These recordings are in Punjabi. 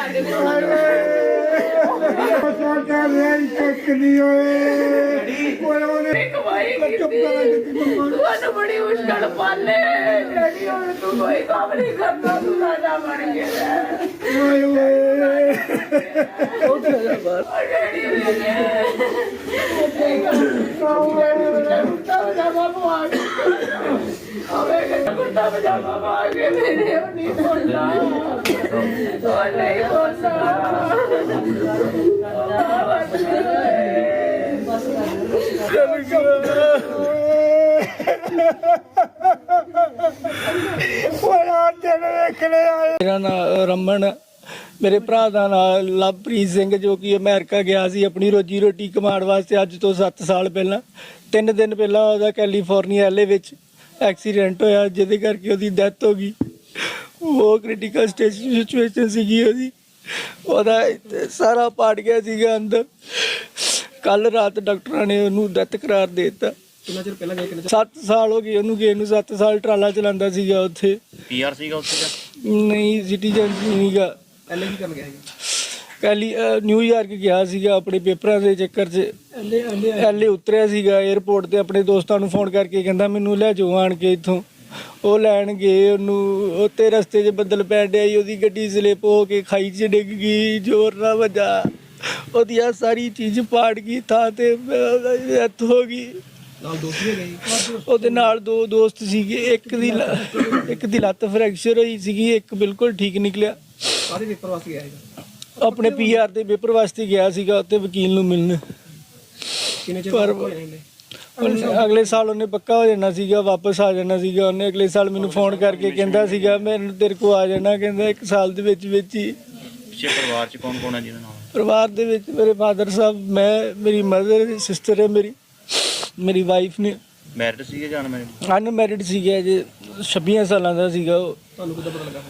ਬੁੱਧਾ ਤੋਰੀ ਮਾਰੋ ਬਾਜ ਮਾਰੋ ਕਿਤਾ ਸਭ ਕਰਾ ਮਾਰਿਆ ਸੋਹਣਿਆ ਬੁੱਧਾ ਉਹ ਮੇਰੇ ਮਤਰੂ ਮੇਰੇ ਕਮਾਈ ਕੀਤੀ ਤੁਹਾਨੂੰ ਬੜੀ ਮੁਸ਼ਕਲ ਪਾਲੇ ਡੈਡੀ ਹੁਣ ਤੂੰ ਕੋਈ ਕੰਮ ਨਹੀਂ ਕਰਦਾ ਤੂੰ ਸਾਡਾ ਬਣ ਗਿਆ ਡੈਡੀ ਕੁੱਤਾ ਪਜਾਮਾ ਪਵਾ ਕੇ ਆਵੇ ਪਜਾਮਾ ਪਵਾ ਕੇ ਮੇਰੇ ਉਹ ਨਹੀਂ ਬੋਲਦਾ ਉਹ ਨਹੀਂ ਮੇਰਾ ਨਾਮ ਰਮਨ, ਮੇਰੇ ਭਰਾ ਦਾ ਨਾਮ ਲਵਪ੍ਰੀਤ ਸਿੰਘ, ਜੋ ਕਿ ਅਮਰੀਕਾ ਗਿਆ ਸੀ ਆਪਣੀ ਰੋਜੀ ਰੋਟੀ ਕਮਾਉਣ ਵਾਸਤੇ ਅੱਜ ਤੋਂ 7 ਸਾਲ ਪਹਿਲਾਂ। ਤਿੰਨ ਦਿਨ ਪਹਿਲਾਂ ਉਹਦਾ ਕੈਲੀਫੋਰਨੀਆ, ਐਲਏ ਵਿੱਚ ਐਕਸੀਡੈਂਟ ਹੋਇਆ ਜਿਹਦੇ ਕਰਕੇ ਉਹਦੀ ਡੈਥ ਹੋ ਗਈ। ਉਹ ਕ੍ਰਿਟੀਕਲ ਸਟੇਜ ਸਿਚੁਏਸ਼ਨ ਸੀਗੀ ਉਹਦੀ। ਉਹਦਾ ਸਾਰਾ ਪਾੜ ਗਿਆ ਸੀਗਾ ਅੰਦਰ। ਕੱਲ ਰਾਤ ਡਾਕਟਰਾਂ ਨੇ ਉਹਨੂੰ ਡੈਥ ਕਰਾਰ ਦੇ ਦਿੱਤਾ। ਕਿੰਨਾ ਚਿਰ ਪਹਿਲਾਂ ਗਏ ਕਿੰਨਾ 7 ਸਾਲ ਹੋ ਗਏ ਉਹਨੂੰ ਗਏ ਨੂੰ 7 ਸਾਲ ਟਰਾਲਾ ਚਲਾਉਂਦਾ ਸੀਗਾ ਉੱਥੇ। ਪੀਆਰ ਸੀਗਾ ਉੱਥੇ ਦਾ ਨਹੀਂ ਸਿਟੀਜ਼ਨ ਨਹੀਂਗਾ ਐਲਏ ਕੀ ਕਰਨ ਗਿਆ ਸੀ ਕੱਲੀ ਨਿਊਯਾਰਕ ਗਿਆ ਸੀਗਾ ਆਪਣੇ ਪੇਪਰਾਂ ਦੇ ਚੱਕਰ 'ਚ। ਐਲੇ ਉਤਰਿਆ ਸੀਗਾ 에ਅਰਪੋਰਟ ਤੇ ਆਪਣੇ ਦੋਸਤਾਂ ਨੂੰ ਫੋਨ ਕਰਕੇ ਕਹਿੰਦਾ ਮੈਨੂੰ ਲੈ ਜਾਓ ਆਣ ਕੇ ਇੱਥੋਂ। ਉਹ ਲੈਣ ਗਏ ਉਹਨੂੰ ਉੱਤੇ ਰਸਤੇ 'ਚ ਬੱਦਲ ਪੈਣ ਡਿਆ ਸੀ ਉਹਦੀ ਗੱਡੀ ਸਲਿਪ ਹੋ ਕੇ ਖਾਈ 'ਚ ਡਿੱਗ ਗਈ ਜ਼ੋਰ ਨਾਲ ਵੱਜਾ। ਉਹਦੀ ਆਹ ਸਾਰੀ ਚੀਜ਼ ਪਾੜ ਗਈ ਥਾਂ ਤੇ ਡੈਥ ਹੋ ਗਈ। ਨਾਲ ਦੋਸਤ ਵੀ ਗਏ? ਉਹਦੇ ਨਾਲ ਦੋ ਦੋਸਤ ਸੀਗੇ ਇੱਕ ਦੀ ਲ- ਇੱਕ ਦੀ ਲੱਤ ਫ੍ਰੈਕਚਰ ਹੋਈ ਸੀਗੀ ਇੱਕ ਬਿਲਕੁਲ ਠੀਕ ਨਿਕਲਿਆ। ਸਾਰੇ ਪੇਪਰ ਵਾਸਤੇ ਗਿਆ ਆਪਣੇ ਪੀਆਰ ਦੇ ਪੇਪਰ ਵਾਸਤੇ ਗਿਆ ਸੀਗਾ ਉੱਥੇ ਵਕੀਲ ਨੂੰ ਮਿਲਣ। ਕਿੰਨੇ ਚਿਰ ਪਰ- ਨੇ ਉਹਨੇ ਅਗਲੇ ਸਾਲ। ਉਹਨੇ ਪੱਕਾ ਹੋ ਜਾਣਾ ਸੀਗਾ ਵਾਪਸ ਆ ਜਾਣਾ ਸੀਗਾ। ਉਹਨੇ ਅਗਲੇ ਸਾਲ ਮੈਨੂੰ ਫੋਨ ਕਰਕੇ ਕਹਿੰਦਾ ਸੀਗਾ ਮੈਂ ਤੇਰੇ ਕੋ ਆ ਜਾਣਾ ਕਹਿੰਦਾ ਇੱਕ ਸਾਲ ਦੇ ਵਿੱਚ ਵਿੱਚ ਹੀ। ਪਿੱਛੇ ਪਰਿਵਾਰ ਚ ਕੌਣ ਕੌਣ ਹੈ ਜਿਹਦੇ ਨਾਲ? ਪਰਿਵਾਰ ਦੇ ਵਿੱਚ ਮੇਰੇ ਫਾਦਰ ਸਾਹਿਬ ਮੈਂ ਮੇਰੀ ਮਦਰ ਸਿਸਟਰ ਹੈ ਮੇਰੀ। ਮੇਰੀ ਵਾਈਫ ਨੇ। ਮੈਰਿਡ ਸੀਗੇ ਜਾਂ ਅਨਮੈਰਿਡ ਅਨਮੈਰਿਡ ਸੀਗਾ ਜੇ 26 ਸਾਲਾਂ ਦਾ ਸੀਗਾ ਉਹ। ਤੁਹਾਨੂੰ ਕਿੱਦਾਂ ਪਤਾ ਲੱਗਾ?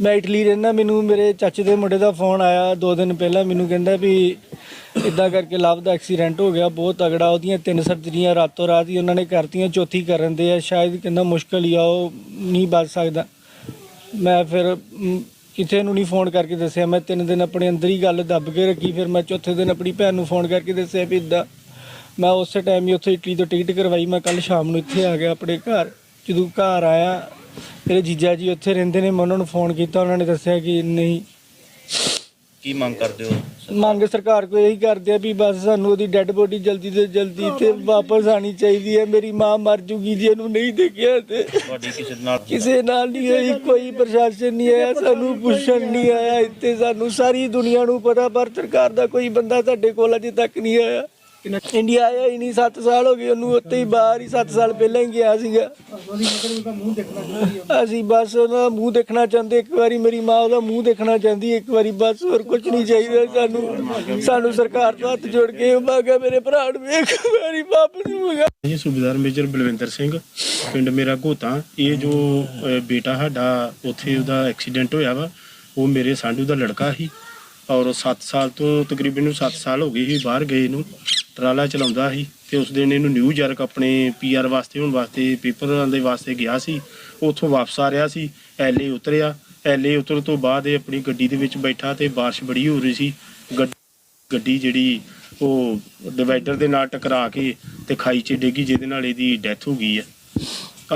ਮੈਂ ਇਟਲੀ ਰਹਿਣਾ ਮੈਨੂੰ ਮੇਰੇ ਚਾਚੇ ਦੇ ਮੁੰਡੇ ਦਾ ਫੋਨ ਆਇਆ ਦੋ ਦਿਨ ਪਹਿਲਾਂ, ਮੈਨੂੰ ਕਹਿੰਦਾ ਵੀ ਇਦਾਂ ਕਰਕੇ ਲਵ ਦਾ ਐਕਸੀਡੈਂਟ ਹੋ ਗਿਆ, ਬਹੁਤ ਤਗੜਾ, ਉਹਦੀਆਂ ਤਿੰਨ ਸਰਜਰੀਆਂ ਰਾਤੋਂ ਰਾਤ ਹੀ ਉਹਨਾਂ ਨੇ ਕਰਤੀਆਂ, ਚੌਥੀ ਕਰਨ ਦੇ ਆ, ਸ਼ਾਇਦ ਕਿੰਨਾ ਮੁਸ਼ਕਲ ਹੀ ਆ, ਉਹ ਨਹੀਂ ਬਚ ਸਕਦਾ। ਮੈਂ ਫਿਰ ਕਿਸੇ ਨੂੰ ਨਹੀਂ ਫੋਨ ਕਰਕੇ ਦੱਸਿਆ, ਮੈਂ ਤਿੰਨ ਦਿਨ ਆਪਣੇ ਅੰਦਰ ਹੀ ਗੱਲ ਦੱਬ ਕੇ ਰੱਖੀ, ਫਿਰ ਮੈਂ ਚੌਥੇ ਦਿਨ ਆਪਣੀ ਭੈਣ ਨੂੰ ਫੋਨ ਕਰਕੇ ਦੱਸਿਆ ਵੀ ਇਦਾਂ ਮੈਂ ਉਸੇ ਟਾਈਮ ਹੀ ਉੱਥੇ ਇਟਲੀ ਤੋਂ ਟਿਕਟ ਕਰਵਾਈ, ਮੈਂ ਕੱਲ ਸ਼ਾਮ ਨੂੰ ਇੱਥੇ ਆ ਗਿਆ ਆਪਣੇ ਘਰ, ਜਦੋਂ ਘਰ ਆਇਆ ਮੇਰੇ ਜੀਜਾ ਜੀ ਉੱਥੇ ਰਹਿੰਦੇ ਨੇ ਮੈਂ ਉਹਨਾਂ ਨੂੰ ਫੋਨ ਕੀਤਾ ਉਹਨਾਂ ਨੇ ਦੱਸਿਆ ਕਿ ਨਹੀਂ। ਕੀ ਮੰਗ ਕਰਦੇ ਹੋ? ਮੰਗ ਸਰਕਾਰ ਕੋਲ ਇਹੀ ਕਰਦੇ ਆ ਵੀ ਬਸ ਸਾਨੂੰ ਉਹਦੀ ਡੈੱਡ ਬੋਡੀ ਜਲਦੀ ਤੋਂ ਜਲਦੀ ਤੇ ਵਾਪਸ ਆਣੀ ਚਾਹੀਦੀ ਹੈ। ਮੇਰੀ ਮਾਂ ਮਰ ਜੂਗੀ ਜੇ ਇਹਨੂੰ ਨਹੀਂ ਦੇਖਿਆ ਤੇ ਤੁਹਾਡੀ ਕਿਸੇ ਨਾਲ ਕਿਸੇ ਨਾਲ ਨਹੀਂ ਹੋਈ ਕੋਈ ਪ੍ਰਸ਼ਾਸਨ ਨਹੀਂ ਆਇਆ ਸਾਨੂੰ ਪੁੱਛਣ ਨਹੀਂ ਆਇਆ ਇੱਥੇ ਸਾਨੂੰ ਸਾਰੀ ਦੁਨੀਆ ਨੂੰ ਪਤਾ ਪਰ ਸਰਕਾਰ ਦਾ ਕੋਈ ਬੰਦਾ ਸਾਡੇ ਕੋਲ ਅਜੇ ਤੱਕ ਨਹੀਂ ਆਇਆ। ਇੰਡੀਆ ਆਇਆ ਹੀ ਨਹੀਂ 7 ਸਾਲ ਹੋ ਗਏ ਉਹਨੂੰ, ਉੱਥੇ ਹੀ ਬਾਹਰ ਹੀ 7 ਸਾਲ ਪਹਿਲਾਂ ਹੀ ਗਿਆ ਸੀਗਾ। ਅਸੀਂ ਬਸ ਉਹਦਾ ਮੂੰਹ ਦੇਖਣਾ ਚਾਹੁੰਦੇ, ਇੱਕ ਵਾਰੀ ਮੇਰੀ ਮਾਂ ਉਹਦਾ ਮੂੰਹ ਦੇਖਣਾ ਚਾਹੁੰਦੀ, ਇੱਕ ਵਾਰੀ ਬਸ ਹੋਰ ਕੁਝ ਨਹੀਂ ਚਾਹੀਦਾ ਸਾਨੂੰ। ਸਾਨੂੰ ਸਰਕਾਰ ਤੋਂ ਹੱਥ ਜੋੜ ਕੇ ਮੰਗਾ ਮੇਰੇ ਭਰਾ ਨੂੰ ਇੱਕ ਵਾਰੀ ਵਾਪਸ ਮੰਗਾ ਜੀ ਸੂਬੇਦਾਰ ਮੇਜਰ ਬਲਵਿੰਦਰ ਸਿੰਘ, ਪਿੰਡ ਮੇਰਾ ਘੋਤਾ, ਇਹ ਜੋ ਬੇਟਾ ਸਾਡਾ, ਉੱਥੇ ਉਹਦਾ ਐਕਸੀਡੈਂਟ ਹੋਇਆ ਵਾ, ਉਹ ਮੇਰੇ ਸਾਂਢੂ ਦਾ ਲੜਕਾ ਸੀ ਔਰ 7 ਸਾਲ ਤੋਂ ਤਕਰੀਬਨ ਨੂੰ 7 ਸਾਲ ਹੋ ਗਏ ਸੀ, ਬਾਹਰ ਗਏ ਨੂੰ। ਟਰਾਲਾ ਚਲਾਉਂਦਾ ਸੀ ਤੇ ਉਸ ਦਿਨ ਇਹਨੂੰ ਨਿਊਯਾਰਕ ਆਪਣੇ ਪੀਆਰ ਵਾਸਤੇ, ਹੋਣ ਵਾਸਤੇ ਪੇਪਰਾਂ ਦੇ ਵਾਸਤੇ ਗਿਆ ਸੀ। ਉੱਥੋਂ ਵਾਪਸ ਆ ਰਿਹਾ ਸੀ ਐਲਏ ਉਤਰਿਆ। ਐਲਏ ਉਤਰ ਤੋਂ ਬਾਅਦ ਇਹ ਆਪਣੀ ਗੱਡੀ ਦੇ ਵਿੱਚ ਬੈਠਾ ਤੇ ਬਾਰਿਸ਼ ਬੜੀ ਹੋ ਰਹੀ ਸੀ। ਗੱਡੀ ਗੱਡੀ ਜਿਹੜੀ ਉਹ ਡਿਵਾਈਡਰ ਦੇ ਨਾਲ ਟਕਰਾ ਕੇ ਤੇ ਖਾਈ 'ਚ ਡਿੱਗੀ, ਜਿਹਦੇ ਨਾਲ ਇਹਦੀ ਡੈਥ ਹੋ ਗਈ ਹੈ।